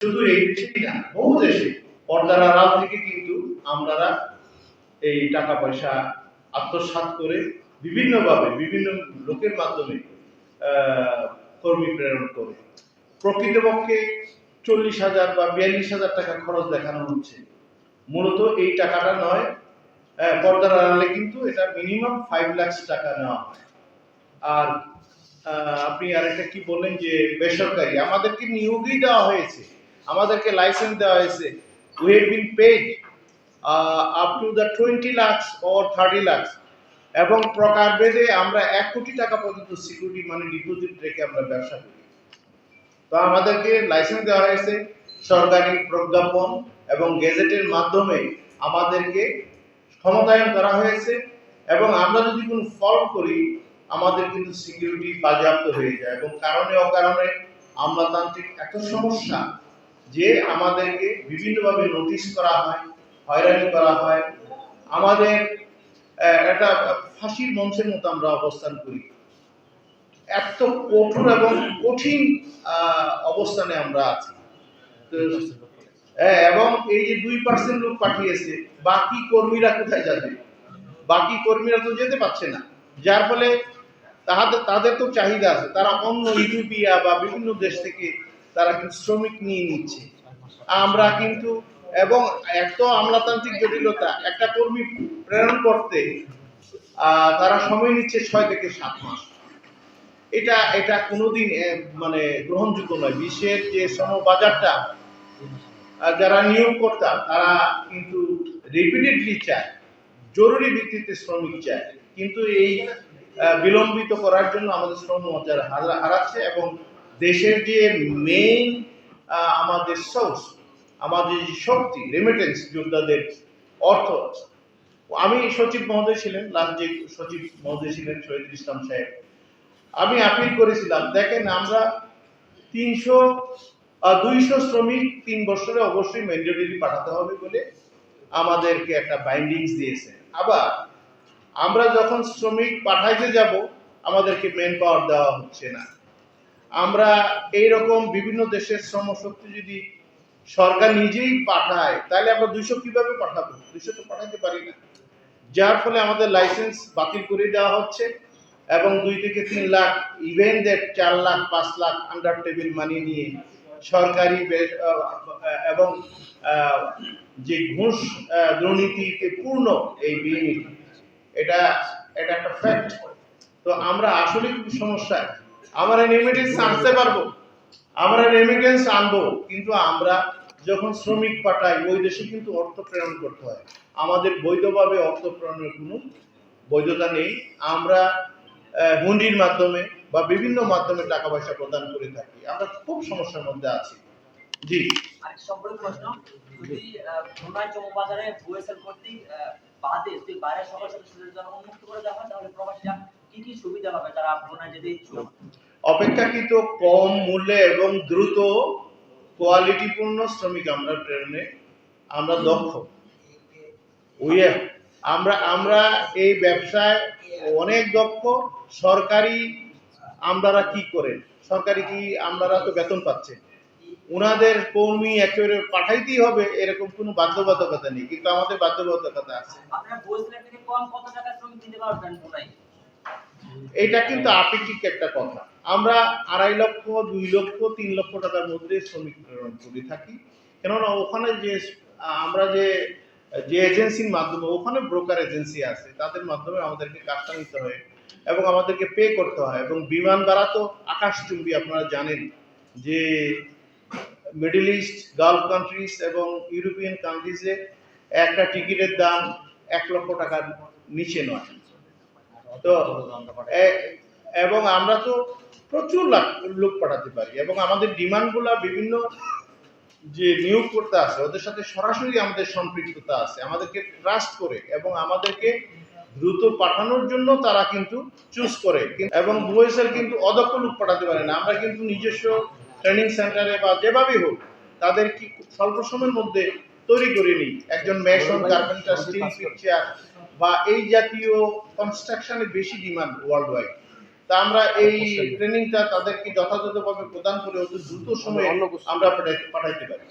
শুধু এই দেশেই না, বহু দেশে পর্দার আড়াল থেকে কিন্তু আমরা এই টাকা পয়সা আত্মসাৎ করে বিভিন্নভাবে, বিভিন্ন লোকের মাধ্যমে কর্মী প্রেরণ করে। প্রকৃতপক্ষে চল্লিশ হাজার বা বিয়াল্লিশ হাজার টাকা খরচ দেখানো হচ্ছে। মূলত এই টাকাটা নয় পর্দার আড়ালে কিন্তু এটা মিনিমাম ফাইভ লাখ টাকা নেওয়া হয়। আর আপনি আরেকটা কি বললেন যে বেসরকারি, আমাদেরকে নিয়োগই দেওয়া হয়েছে। আমাদেরকে লাইসেন্স দেওয়া হয়েছে। We have been paid up to the twenty lakhs or thirty lakhs এবং প্রকারভেদে আমরা এক কোটি টাকা পর্যন্ত সিকিউরিটি মানে ডিপোজিট রেখে আমরা ব্যবসা করি। তো আমাদেরকে লাইসেন্স দেওয়া হয়েছে সরকারি প্রজ্ঞাপন এবং গেজেটের মাধ্যমে আমাদেরকে ক্ষমতায়ন করা হয়েছে। এবং আমরা যদি কোনো ফল করি, আমাদের কিন্তু সিকিউরিটি বাজেয়াপ্ত হয়ে যায়। এবং কারণে অকারণে আমলাতান্ত্রিক এত সমস্যা যে আমাদেরকে বিভিন্নভাবে নোটিশ করা হয় হয়রানি করা হয়। আমাদের একটা ফাঁসির মঞ্চের মতো আমরা অবস্থান করি। এত কঠোর এবং কঠিন অবস্থানে আমরা আছি। হ্যাঁ, এবং এই যে দুই পার্সেন্ট লোক পাঠিয়েছে বাকি কর্মীরা কোথায় যাবে? বাকি কর্মীরা তো যেতে পারছে না। যার ফলে তাহাদের তাদের তো চাহিদা আছে। তারা অন্য ইউরোপিয়া বা বিভিন্ন দেশ থেকে তারা কিন্তু শ্রমিক নিয়ে নিচ্ছে। আমরা কিন্তু এবং এত আমলাতান্ত্রিক জটিলতা একটা কর্মী প্রেরণ করতে তারা সময় নিচ্ছে ছয় থেকে সাত মাস। এটা এটা কোনোদিন মানে গ্রহণযোগ্য নয়। বিশ্বের যে সমবাজারটা আহ, যারা নিয়োগকর্তা তারা কিন্তু রিপিটেডলি চায় জরুরি ভিত্তিতে শ্রমিক চায়। কিন্তু এই বিলম্বিত করার জন্য আমাদের শ্রম হারাচ্ছে এবং দেশের যে মেইন আমাদের সোর্স আমাদের যে শক্তি রেমিটেন্স যোদ্ধাদের অর্থ আছে। আমি সচিব মহোদয় ছিলেন লাস্ট যে সচিব মহোদয় ছিলেন শহীদুল ইসলাম সাহেব। আমি আপিল করেছিলাম, দেখেন আমরা তিনশো দুইশো শ্রমিক তিন বছরে অবশ্যই ম্যান্ডেটরি পাঠাতে হবে বলে আমাদেরকে একটা বাইন্ডিংস দিয়েছে। আবার আমরা যখন শ্রমিক পাঠাইতে যাব, আমাদেরকে মেন পাওয়ার দেওয়া হচ্ছে না। আমরা এই রকম বিভিন্ন দেশের শ্রমশক্তি যদি সরকার নিজেই পাঠায়, তাহলে আমরা দুইশো কীভাবে পাঠাবো? দুইশো তো পাঠাতে পারি না। যার ফলে আমাদের লাইসেন্স বাতিল করে দেওয়া হচ্ছে এবং দুই থেকে তিন লাখ ইভেন চার লাখ, পাঁচ লাখ আন্ডার টেবিল মানি নিয়ে সরকারি এবং যে ঘুষ দুর্নীতিতে পূর্ণ এই বিএনপি এটা এটা একটা ফ্যাক্ট তো আমরা আসলে সমস্যায়। আমরা রেমিটেন্স আনতে পারব। আমরা রেমিটেন্স আনব। কিন্তু আমরা যখন শ্রমিক পাঠাই, ওই দেশে কিন্তু অর্থ প্রেরণ করতে হয়। আমাদের বৈধভাবে অর্থ প্রেরণের কোনো বৈধতা নেই। আমরা হুন্ডির মাধ্যমে বা বিভিন্ন মাধ্যমে টাকা পয়সা প্রদান করে থাকি। আমরা খুব সমস্যার মধ্যে আছি। জি। প্রশ্ন। যদি কি কি সুবিধা পাবে তারা যেতে ইচ্ছুক অপেক্ষাকৃত কম মূল্যে এবং দ্রুত কোয়ালিটিপূর্ণ শ্রমিক আমরা প্রেরণে আমরা দক্ষ। উইয়া আমরা আমরা এই ব্যবসায় অনেক দক্ষ সরকারি আমরারা কি করেন? সরকারি কি আমরারা তো বেতন পাচ্ছে? ওনাদের কর্মী একেবারে পাঠাইতেই হবে এরকম কোনো বাধ্যবাধকতা নেই কিন্তু আমাদের বাধ্যবাধকতা আছে। আপনারা বুয়েসেলের কম কত টাকা শ্রমিক দিতে পারবেন খুলনায় এটা কিন্তু আপেক্ষিক একটা কথা। আমরা আড়াই লক্ষ, দুই লক্ষ, তিন লক্ষ টাকার মধ্যে শ্রমিক প্রেরণ করে থাকি। কেননা ওখানে যে, আমরা যে যে এজেন্সির মাধ্যমে, ওখানে ব্রোকার এজেন্সি আছে, তাদের মাধ্যমে আমাদেরকে কাজটা নিতে হয় এবং আমাদেরকে পে করতে হয় এবং বিমান ভাড়া তো আকাশচুম্বী আপনারা জানেন যে মিডল ইস্ট গালফ কান্ট্রিজ এবং ইউরোপিয়ান কান্ট্রিজে একটা টিকিটের দাম এক লক্ষ টাকার নিচে নয়। তো এবং আমরা তো প্রচুর লোক পাঠাতে পারি এবং আমাদের ডিমান্ডগুলা বিভিন্ন যে নিয়োগ করতে আছে ওদের সাথে সরাসরি আমাদের সম্পৃক্ততা আছে আমাদেরকে ট্রাস্ট করে এবং আমাদেরকে দ্রুত পাঠানোর জন্য তারা কিন্তু চুজ করে। এবং বুয়েসেল কিন্তু অদক্ষ লোক পাঠাতে পারে না। আমরা কিন্তু নিজস্ব ট্রেনিং সেন্টারে বা যেভাবেই হোক তাদের কি স্বল্প সময়ের মধ্যে তৈরি করে নিই। একজন মেশন কার্পেন্টার স্টিল পিকচার বা এই জাতীয় কনস্ট্রাকশনে বেশি ডিমান্ড ওয়ার্ল্ড ওয়াইড তা আমরা এই ট্রেনিংটা তাদেরকে যথাযথভাবে প্রদান করে অতি দ্রুত সময়ে আমরা পাঠাইতে পাঠাইতে পারি।